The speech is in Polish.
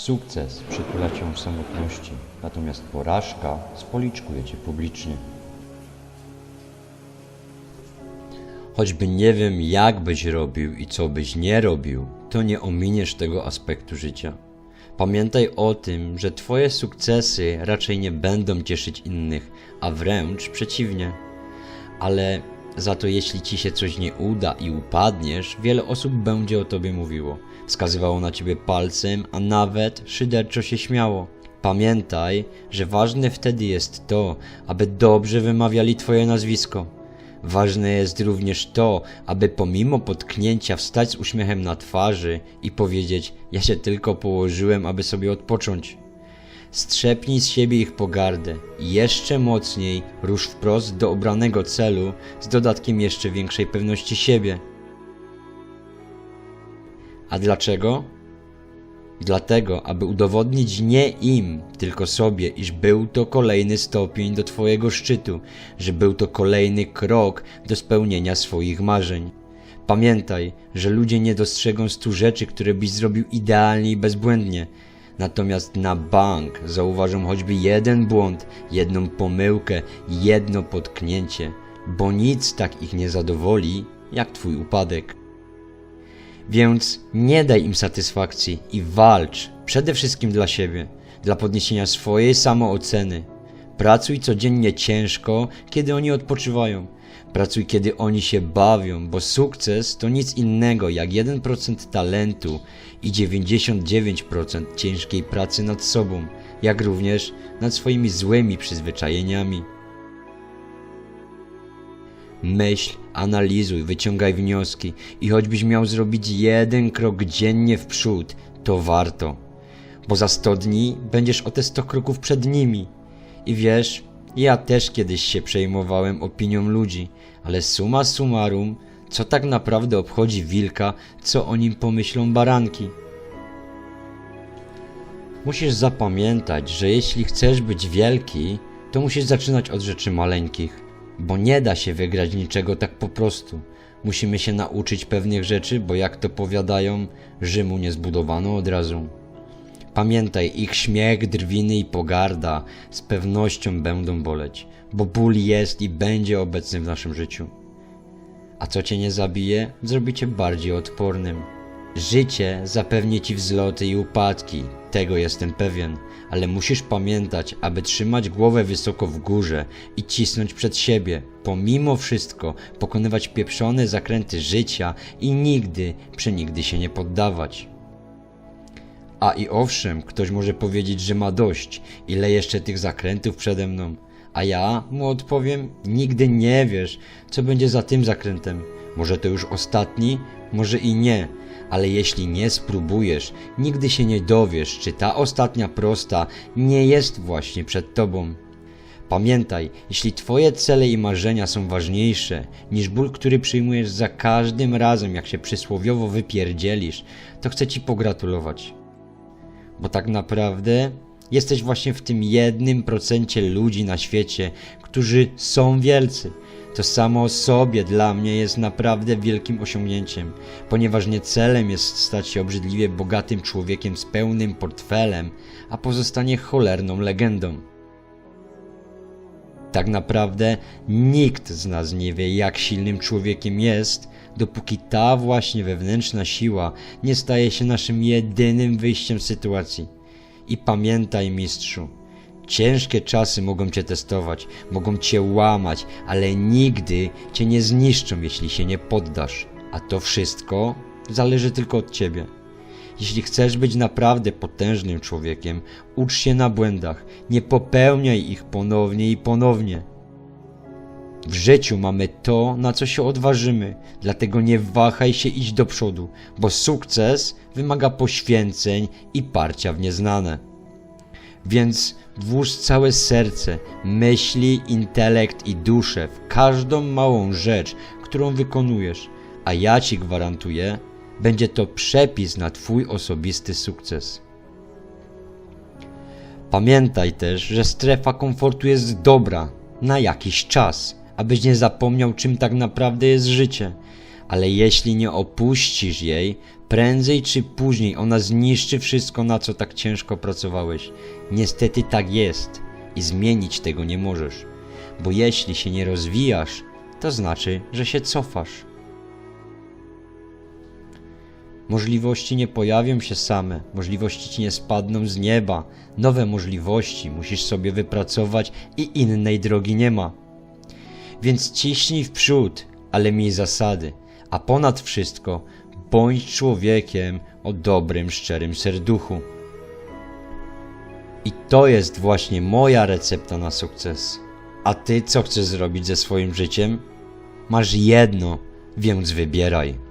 Sukces przytula cię w samotności, natomiast porażka spoliczkuje cię publicznie. Choćby nie wiem, jak byś robił i co byś nie robił, to nie ominiesz tego aspektu życia. Pamiętaj o tym, że Twoje sukcesy raczej nie będą cieszyć innych, a wręcz przeciwnie. Ale za to, jeśli ci się coś nie uda i upadniesz, wiele osób będzie o tobie mówiło, wskazywało na ciebie palcem, a nawet szyderczo się śmiało. Pamiętaj, że ważne wtedy jest to, aby dobrze wymawiali twoje nazwisko. Ważne jest również to, aby pomimo potknięcia wstać z uśmiechem na twarzy i powiedzieć: Ja się tylko położyłem, aby sobie odpocząć. Strzepnij z siebie ich pogardę i jeszcze mocniej rusz wprost do obranego celu z dodatkiem jeszcze większej pewności siebie. A dlaczego? Dlatego, aby udowodnić nie im, tylko sobie, iż był to kolejny stopień do Twojego szczytu, że był to kolejny krok do spełnienia swoich marzeń. Pamiętaj, że ludzie nie dostrzegą stu rzeczy, które byś zrobił idealnie i bezbłędnie. Natomiast na bank zauważą choćby jeden błąd, jedną pomyłkę, jedno potknięcie, bo nic tak ich nie zadowoli jak Twój upadek. Więc nie daj im satysfakcji i walcz przede wszystkim dla siebie, dla podniesienia swojej samooceny. Pracuj codziennie ciężko, kiedy oni odpoczywają. Pracuj, kiedy oni się bawią, bo sukces to nic innego jak 1% talentu i 99% ciężkiej pracy nad sobą, jak również nad swoimi złymi przyzwyczajeniami. Myśl, analizuj, wyciągaj wnioski i choćbyś miał zrobić jeden krok dziennie w przód, to warto. Bo za 100 dni będziesz o te 100 kroków przed nimi. I wiesz, ja też kiedyś się przejmowałem opinią ludzi, ale summa summarum, co tak naprawdę obchodzi wilka, co o nim pomyślą baranki. Musisz zapamiętać, że jeśli chcesz być wielki, to musisz zaczynać od rzeczy maleńkich, bo nie da się wygrać niczego tak po prostu. Musimy się nauczyć pewnych rzeczy, bo jak to powiadają, Rzymu nie zbudowano od razu. Pamiętaj, ich śmiech, drwiny i pogarda z pewnością będą boleć, bo ból jest i będzie obecny w naszym życiu. A co cię nie zabije, zrobi cię bardziej odpornym. Życie zapewni ci wzloty i upadki, tego jestem pewien, ale musisz pamiętać, aby trzymać głowę wysoko w górze i cisnąć przed siebie, pomimo wszystko pokonywać pieprzone zakręty życia i nigdy, przenigdy się nie poddawać. A i owszem, ktoś może powiedzieć, że ma dość, ile jeszcze tych zakrętów przede mną. A ja mu odpowiem, nigdy nie wiesz, co będzie za tym zakrętem. Może to już ostatni, może i nie, ale jeśli nie spróbujesz, nigdy się nie dowiesz, czy ta ostatnia prosta nie jest właśnie przed tobą. Pamiętaj, jeśli Twoje cele i marzenia są ważniejsze niż ból, który przyjmujesz za każdym razem, jak się przysłowiowo wypierdzielisz, to chcę Ci pogratulować bo tak naprawdę jesteś właśnie w tym jednym procencie ludzi na świecie, którzy są wielcy. To samo o sobie dla mnie jest naprawdę wielkim osiągnięciem, ponieważ nie celem jest stać się obrzydliwie bogatym człowiekiem z pełnym portfelem, a pozostanie cholerną legendą. Tak naprawdę nikt z nas nie wie, jak silnym człowiekiem jest, dopóki ta właśnie wewnętrzna siła nie staje się naszym jedynym wyjściem z sytuacji. I pamiętaj, mistrzu, ciężkie czasy mogą cię testować, mogą cię łamać, ale nigdy cię nie zniszczą, jeśli się nie poddasz. A to wszystko zależy tylko od ciebie. Jeśli chcesz być naprawdę potężnym człowiekiem, ucz się na błędach, nie popełniaj ich ponownie i ponownie. W życiu mamy to, na co się odważymy, dlatego nie wahaj się iść do przodu, bo sukces wymaga poświęceń i parcia w nieznane. Więc włóż całe serce, myśli, intelekt i duszę w każdą małą rzecz, którą wykonujesz, a ja ci gwarantuję, będzie to przepis na Twój osobisty sukces. Pamiętaj też, że strefa komfortu jest dobra na jakiś czas, abyś nie zapomniał, czym tak naprawdę jest życie. Ale jeśli nie opuścisz jej, Prędzej czy później ona zniszczy wszystko, na co tak ciężko pracowałeś. Niestety tak jest i zmienić tego nie możesz, bo jeśli się nie rozwijasz, to znaczy, że się cofasz. Możliwości nie pojawią się same, możliwości ci nie spadną z nieba. Nowe możliwości musisz sobie wypracować i innej drogi nie ma. Więc ciśnij w przód, ale miej zasady, a ponad wszystko bądź człowiekiem o dobrym, szczerym serduchu. I to jest właśnie moja recepta na sukces. A ty co chcesz zrobić ze swoim życiem? Masz jedno, więc wybieraj.